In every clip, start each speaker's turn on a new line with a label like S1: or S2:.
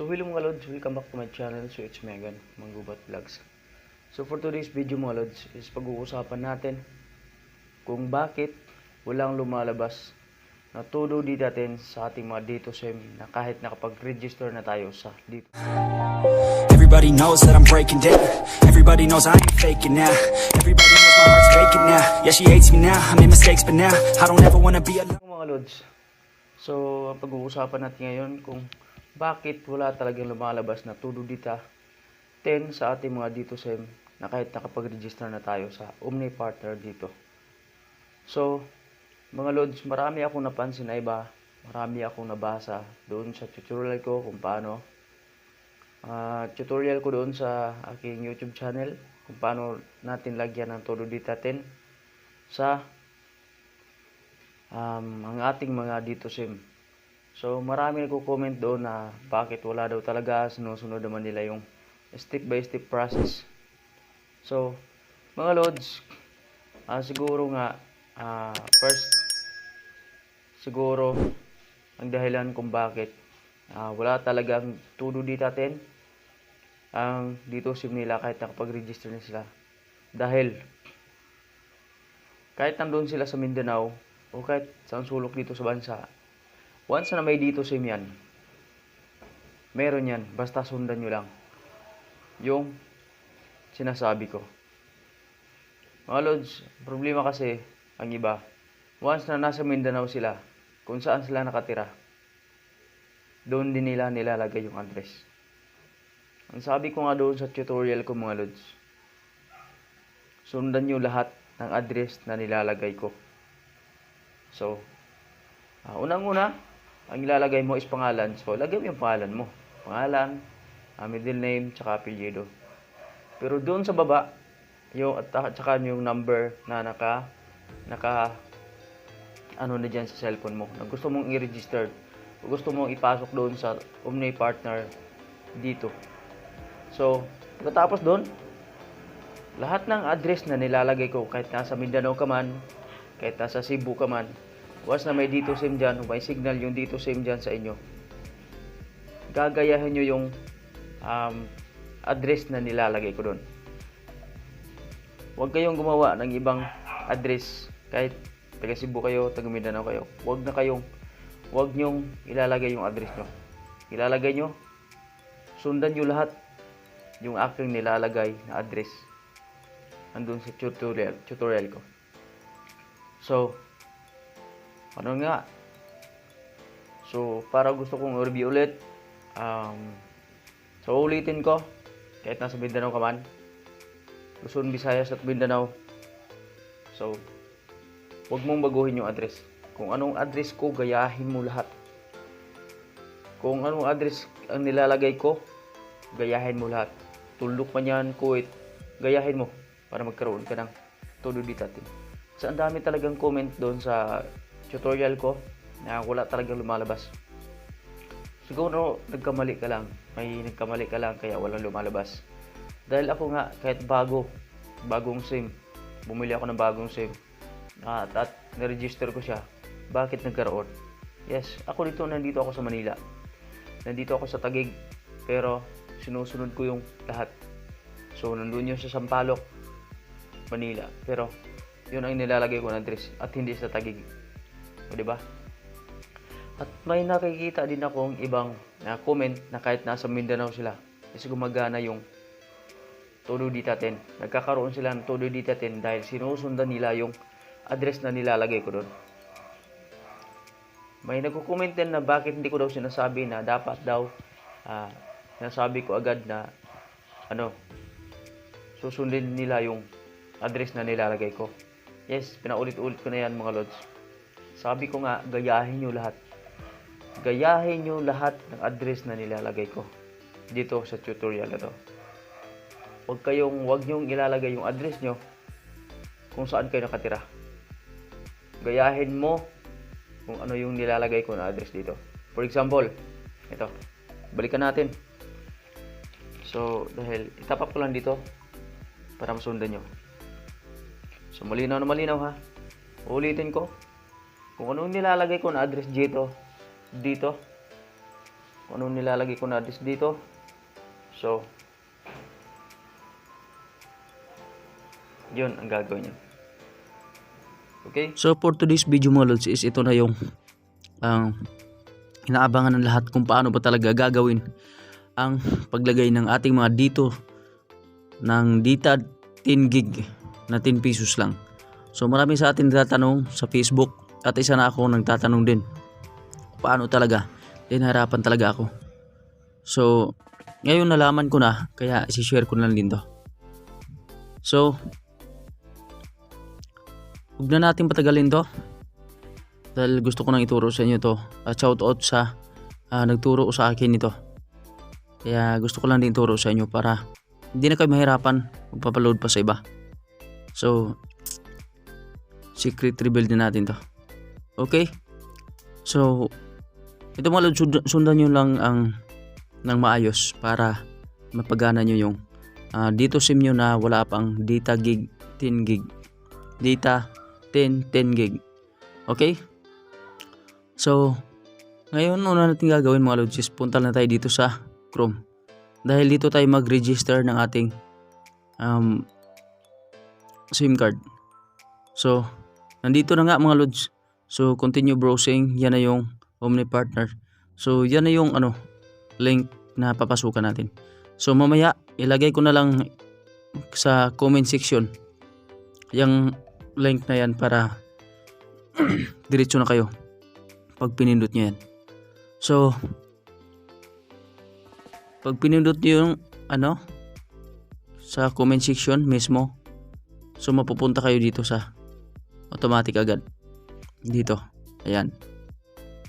S1: So hello mga lods, welcome back to my channel. So it's Megan, Manggubat Vlogs. So for today's video mga lods is pag-uusapan natin kung bakit walang lumalabas na todo dito natin sa ating mga dito sim na kahit nakapag-register na tayo sa dito.
S2: Everybody knows that I'm breaking down. Everybody knows I ain't faking now. Everybody knows my heart's faking now. Yeah, she hates me now. I made mistakes, but now I don't ever wanna be alone.
S1: mga lods. So ang pag-uusapan natin ngayon kung bakit wala talagang lumalabas na todo dita 10 sa ating mga dito sim na kahit nakapag-register na tayo sa Omni Partner dito. So, mga lods, marami akong napansin na iba, marami akong nabasa doon sa tutorial ko kung paano. Ah, tutorial ko doon sa aking YouTube channel kung paano natin lagyan ng todo dita 10 sa um, ang ating mga dito sim. So, marami nagko-comment doon na bakit wala daw talaga, sinusunod naman nila yung step by step process. So, mga lods, ah, siguro nga, ah, first, siguro, ang dahilan kung bakit ah, wala talagang tudo dito atin ang dito sim nila kahit nakapag-register na sila. Dahil, kahit nandun sila sa Mindanao, o kahit saan sulok dito sa bansa, once na may dito sim yan, meron yan, basta sundan nyo lang yung sinasabi ko. Mga Lods, problema kasi, ang iba, once na nasa Mindanao sila, kung saan sila nakatira, doon din nila nilalagay yung address. Ang sabi ko nga doon sa tutorial ko mga Lods, sundan nyo lahat ng address na nilalagay ko. So, ah, unang-una, ang ilalagay mo is pangalan. So, lagay mo yung pangalan mo. Pangalan, ah, middle name, tsaka apelyido. Pero doon sa baba, yung at tsaka yung number na naka naka ano na diyan sa cellphone mo na gusto mong i-register gusto mong ipasok doon sa Omni Partner dito. So, pagkatapos doon, lahat ng address na nilalagay ko kahit nasa Mindanao ka man, kahit nasa Cebu ka man, once na may dito SIM dyan, o may signal yung dito SIM dyan sa inyo, gagayahin nyo yung um, address na nilalagay ko doon. Huwag kayong gumawa ng ibang address kahit taga Cebu kayo, taga Mindanao kayo. Huwag na kayong huwag nyong ilalagay yung address nyo. Ilalagay nyo, sundan nyo lahat yung aking nilalagay na address andun sa tutorial, tutorial ko. So, ano nga? So, para gusto kong review ulit, um, so ulitin ko, kahit nasa Mindanao ka man, Luzon, Visayas at Mindanao. So, huwag mong baguhin yung address. Kung anong address ko, gayahin mo lahat. Kung anong address ang nilalagay ko, gayahin mo lahat. Tuldok man yan, Kuwait, gayahin mo para magkaroon ka ng todo dito atin. So, ang dami talagang comment doon sa tutorial ko na wala talagang lumalabas. Siguro nagkamali ka lang. May nagkamali ka lang kaya walang lumalabas. Dahil ako nga, kahit bago, bagong SIM, bumili ako ng bagong SIM, at, at na-register ko siya, bakit nagkaroon? Yes, ako dito, nandito ako sa Manila. Nandito ako sa Tagig, pero sinusunod ko yung lahat. So, nandun yun sa Sampaloc, Manila. Pero, yun ang nilalagay ko na address at hindi sa Tagig. O, di? At may nakikita din akong ibang na comment na kahit nasa Mindanao sila, kasi gumagana yung todo dita 10. Nagkakaroon sila ng todo dita 10 dahil sinusundan nila yung address na nilalagay ko doon. May nagko-comment din na bakit hindi ko daw sinasabi na dapat daw ah, sinasabi ko agad na ano susundin nila yung address na nilalagay ko. Yes, pinaulit-ulit ko na yan mga lods. Sabi ko nga, gayahin nyo lahat. Gayahin nyo lahat ng address na nilalagay ko dito sa tutorial na to. Huwag kayong, huwag nyong ilalagay yung address nyo kung saan kayo nakatira. Gayahin mo kung ano yung nilalagay ko na address dito. For example, ito. Balikan natin. So, dahil itapap ko lang dito para masundan nyo. So, malinaw na malinaw ha. Ulitin ko. Kung anong nilalagay ko na address dito, dito, kung ano nilalagay ko na address dito. So, yun ang gagawin nyo. Okay? So, for today's video mga lods is ito na yung ang inaabangan ng lahat kung paano ba talaga gagawin ang paglagay ng ating mga dito ng data 10 gig na 10 pesos lang. So marami sa atin tatanong sa Facebook at isa na ako nagtatanong din paano talaga. Din harapan talaga ako. So ngayon nalaman ko na kaya isi-share ko na lang din to. So huwag na natin patagalin to dahil gusto ko nang ituro sa inyo to at shout out sa ah, nagturo sa akin ito kaya gusto ko lang din turo sa inyo para hindi na kayo mahirapan magpapaload pa sa iba so secret reveal din natin to okay so ito mga sund- sundan nyo lang ang ng maayos para mapagana nyo yung ah, dito sim nyo na wala pang data gig 10 gig data 10 10 gig okay So, ngayon una natin gagawin mga lods is punta na tayo dito sa Chrome. Dahil dito tayo mag-register ng ating um, SIM card. So, nandito na nga mga lods. So, continue browsing. Yan na yung Omni Partner. So, yan na yung ano, link na papasukan natin. So, mamaya, ilagay ko na lang sa comment section yung link na yan para diretso na kayo pag pinindot nyo yan. So, pag pinindot nyo yung ano, sa comment section mismo, so mapupunta kayo dito sa automatic agad. Dito. Ayan.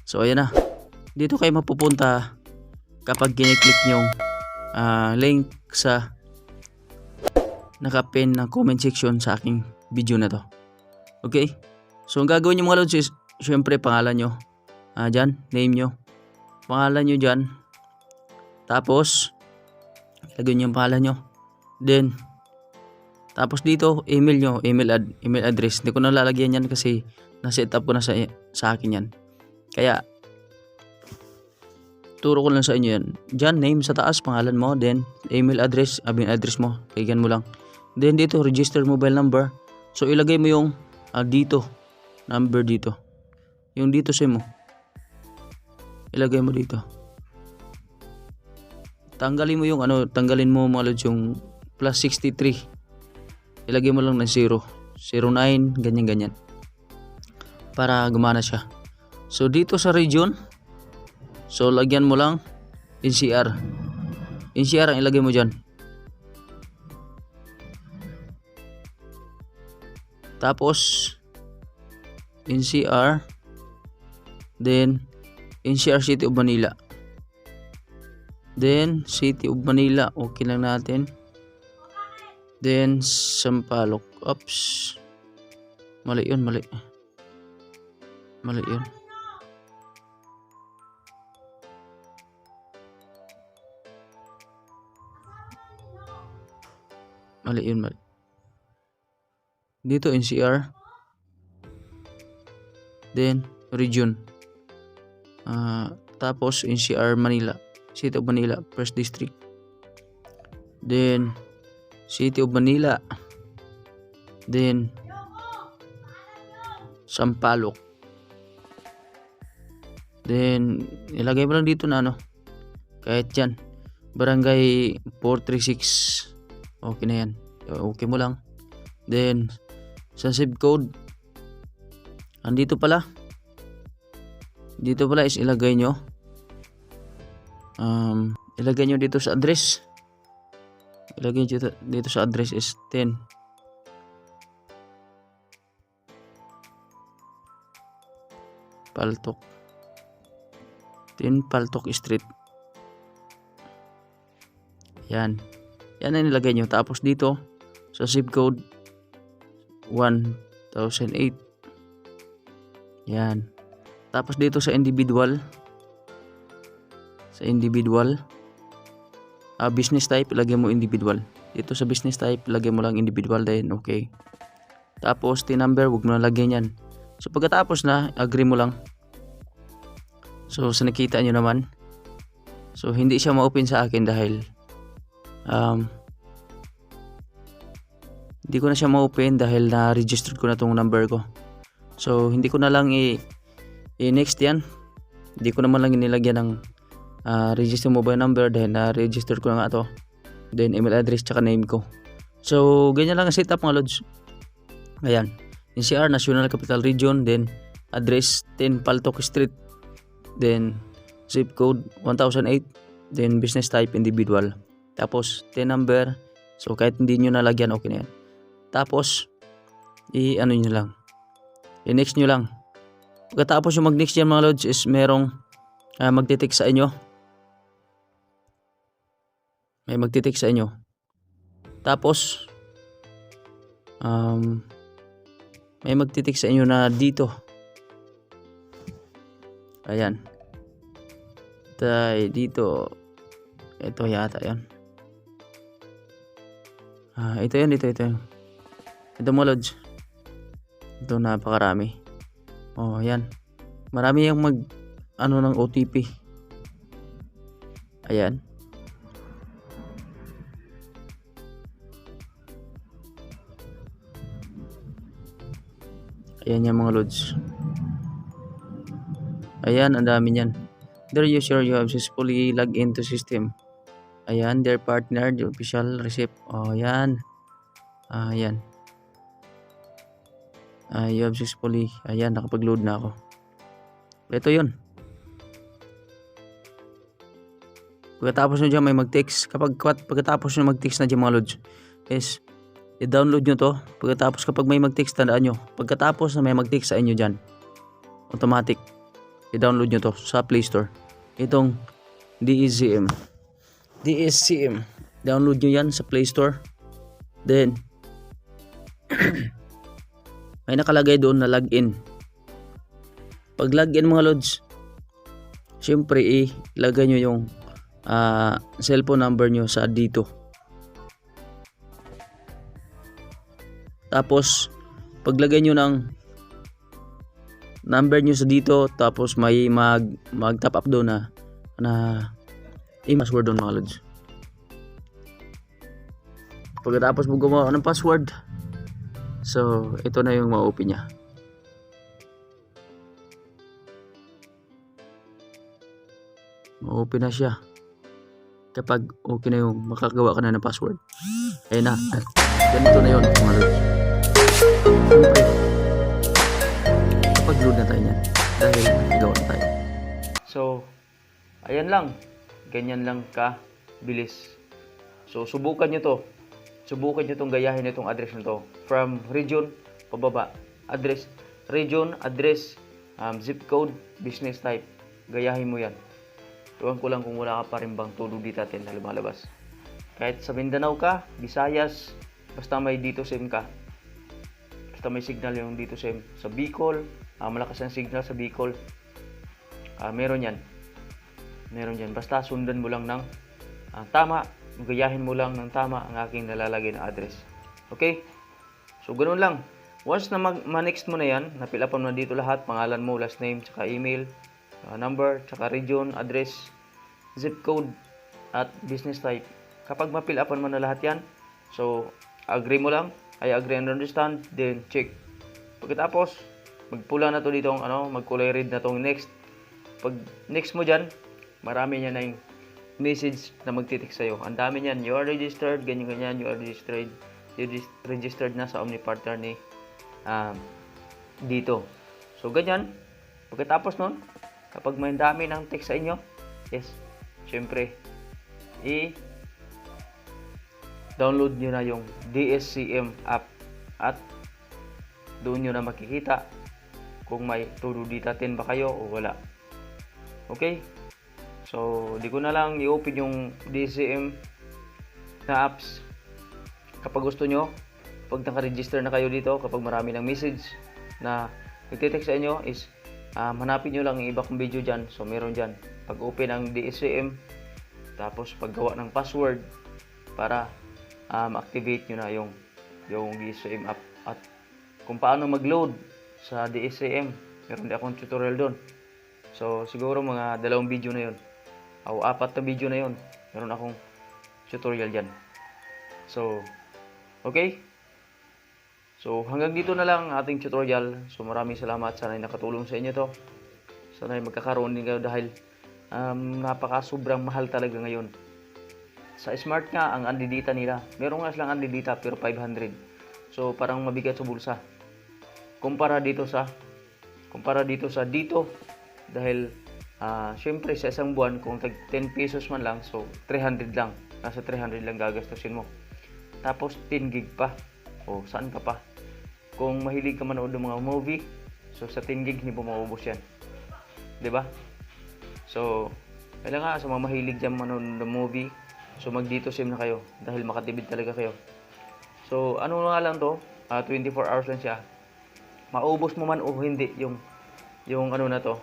S1: So, ayan na. Dito kayo mapupunta kapag kiniklik nyo ah, link sa nakapin na comment section sa aking video na to. Okay? So, ang gagawin nyo mga lods is, syempre, pangalan nyo, Ah, dyan, name nyo. Pangalan nyo dyan. Tapos, ilagay nyo yung pangalan nyo. Then, tapos dito, email nyo, email, ad, email address. Hindi ko na lalagyan yan kasi na-set up ko na sa, sa akin yan. Kaya, turo ko lang sa inyo yan. Dyan, name sa taas, pangalan mo. Then, email address, abin address mo. Kaigan mo lang. Then, dito, register mobile number. So, ilagay mo yung ah, dito. Number dito. Yung dito sa mo ilagay mo dito tanggalin mo yung ano tanggalin mo mga lods yung plus 63 ilagay mo lang ng 0 09 ganyan ganyan para gumana siya so dito sa region so lagyan mo lang NCR NCR ang ilagay mo dyan tapos NCR then NCR City of Manila. Then, City of Manila. Okay lang natin. Then, Sampaloc. Oops. Mali yun, mali. Mali yun. Mali yun, mali. Dito, NCR. Then, region. Ah, tapos NCR Manila, City of Manila, First District. Then City of Manila. Then Sampaloc. Then ilagay mo lang dito na ano. Kahit yan. Barangay 436. Okay na yan. Okay mo lang. Then sa zip code andito pala dito pala is ilagay nyo um, ilagay nyo dito sa address ilagay nyo dito, dito sa address is 10 Paltok 10 Paltok Street yan yan ang nilagay nyo tapos dito sa zip code 1008 yan tapos dito sa individual, sa individual, ah, business type, ilagay mo individual. Dito sa business type, ilagay mo lang individual din, okay. Tapos, T-number, huwag mo na lagyan yan. So, pagkatapos na, agree mo lang. So, sa nakita nyo naman, So, hindi siya ma-open sa akin dahil um, hindi ko na siya ma-open dahil na-registered ko na tong number ko. So, hindi ko na lang i- i-next yan. Hindi ko naman lang inilagyan ng ah, register mobile number dahil na-register ko na nga to. Then, email address tsaka name ko. So, ganyan lang ang setup mga lods. Ayan. NCR, National Capital Region. Then, address 10 Paltok Street. Then, zip code 1008. Then, business type individual. Tapos, 10 number. So, kahit hindi nyo nalagyan, okay na yan. Tapos, i-ano nyo lang. I-next nyo lang. Pagkatapos yung mag-next yan mga lods is merong uh, magtitik sa inyo. May magtitik sa inyo. Tapos, um, may magtitik sa inyo na dito. Ayan. Tay, dito. Ito yata yan. Ah, ito yan, ito, ito. Ito mo, Lods. Ito, napakarami. Oh, ayan. Marami yung mag, ano ng OTP. Ayan. Ayan yung mga loads. Ayan, ang dami niyan. There you sure you have successfully logged into system. Ayan, their partner, the official receipt. Oh, ayan. Ah, ayan. Ah, you have successfully. Ayan, nakapag-load na ako. Ito yun. Pagkatapos nyo dyan may mag-text. Kapag pagkatapos nyo mag-text na dyan mga loads, is i-download nyo to. Pagkatapos kapag may mag-text, tandaan nyo. Pagkatapos na may mag-text sa inyo dyan, automatic, i-download nyo to sa Play Store. Itong DSCM. DSCM. Download nyo yan sa Play Store. Then, may nakalagay doon na login. Pag login mga lods, syempre ilagay nyo yung ah, cellphone number nyo sa dito. Tapos, paglagay nyo ng number nyo sa dito, tapos may mag, mag top up doon na, na i-password doon mga lods. Pagkatapos mo gumawa ng password, so ito na yung ma-open niya. Ma-open na siya. Kapag okay na yung makagawa ka na ng password. Ayun na. Ganito na yun mga lods. Siyempre, kapag load na tayo niyan. Dahil gawa na tayo. So, ayan lang. Ganyan lang ka bilis. So, subukan nyo to. Subukan nyo tong gayahin itong address na to. From region, pababa. Address, region, address, um, zip code, business type. Gayahin mo yan. Tuwan ko lang kung wala ka pa rin bang tulog dito atin na lumalabas. Kahit sa Mindanao ka, Visayas, basta may dito SIM ka. Basta may signal yung dito SIM. Sa Bicol, ah, malakas ang signal sa Bicol. Ah, meron yan. Meron yan. Basta sundan mo lang ng ah, tama. Gayahin mo lang ng tama ang aking nalalagay na address. Okay? So, ganun lang. Once na ma-next mo na yan, napilapan mo na dito lahat, pangalan mo, last name, tsaka email, uh, number, tsaka region, address, zip code, at business type. Kapag mapilapan mo na lahat yan, so, agree mo lang, I agree and understand, then check. Pagkatapos, magpula na to dito, ang ano, magkulay red na tong next. Pag next mo dyan, marami niya na yung message na magtitik sa'yo. Ang dami niyan, you are registered, ganyan-ganyan, you are registered, you registered na sa OmniPartner ni um, dito. So, ganyan. Pagkatapos nun, kapag may dami ng text sa inyo, yes, syempre, i- download nyo na yung DSCM app at doon nyo na makikita kung may todo data 10 ba kayo o wala. Okay? So, di ko na lang i-open yung DSCM na apps kapag gusto nyo pag naka-register na kayo dito, kapag marami ng message na nagtitext sa inyo is um, hanapin nyo lang yung iba kong video dyan. So, meron dyan. Pag open ng DSCM, tapos paggawa ng password para um, activate nyo na yung, yung DSCM app. At kung paano mag-load sa DSCM, meron din akong tutorial doon. So, siguro mga dalawang video na yun. o apat na video na yon meron akong tutorial dyan. So okay? So hanggang dito na lang ang ating tutorial. So maraming salamat. Sana nakatulong sa inyo to. Sana magkakaroon din kayo dahil um, napaka sobrang mahal talaga ngayon. Sa smart nga ang andidita nila. Meron nga silang andidita pero 500 so parang mabigat sa bulsa kumpara dito sa kumpara dito sa dito dahil ah syempre sa isang buwan kung tag 10 pesos man lang so 300 lang. Nasa 300 lang gagastusin mo. Tapos 10 gig pa. O saan ka pa? Kung mahilig ka manood ng mga movie so sa 10 gig hindi mo maubos yan. Ba? So kailangan sa mga mahilig dyan manood ng movie so mag dito sim na kayo dahil makatibid talaga kayo. So ano nga lang to? Ah, 24 hours lang siya maubos mo man o hindi yung yung ano na to.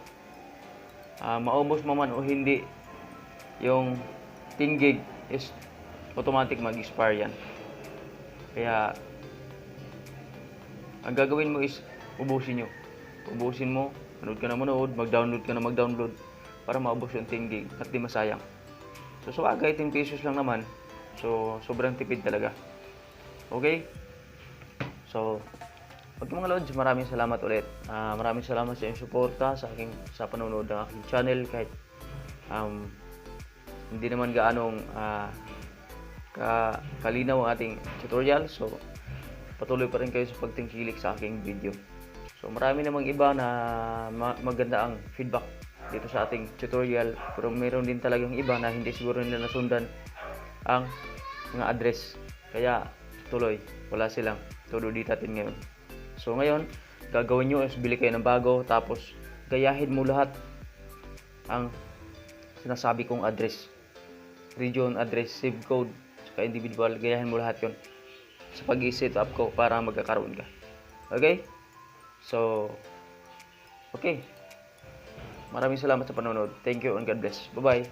S1: Ah, maubos mo man o hindi yung 10 gig is automatic mag-expire yan. Kaya ang gagawin mo is ubusin nyo. Ubusin mo manood ka na manood mag-download ka na mag-download para maubos yung 10 gig. At di masayang. So sa bagay 10 pesos lang naman. So sobrang tipid talaga. Okay? So Okay mga Lods, maraming salamat ulit. Ah, maraming salamat sa inyong suporta sa aking sa panonood ng aking channel kahit um, hindi naman gaanong ah, ka, kalinaw ang ating tutorial. So patuloy pa rin kayo sa pagtingkilik sa aking video. So marami namang iba na ma- maganda ang feedback dito sa ating tutorial pero meron din talagang iba na hindi siguro nila nasundan ang mga address. Kaya tuloy, wala silang todo dito natin ngayon. So ngayon, gagawin nyo is bili kayo ng bago tapos gayahin mo lahat ang sinasabi kong address. Region, address, zip code, saka individual, gayahin mo lahat yon sa pag-set up ko para magkakaroon ka. Okay? So, okay. Maraming salamat sa panonood. Thank you and God bless. Bye-bye.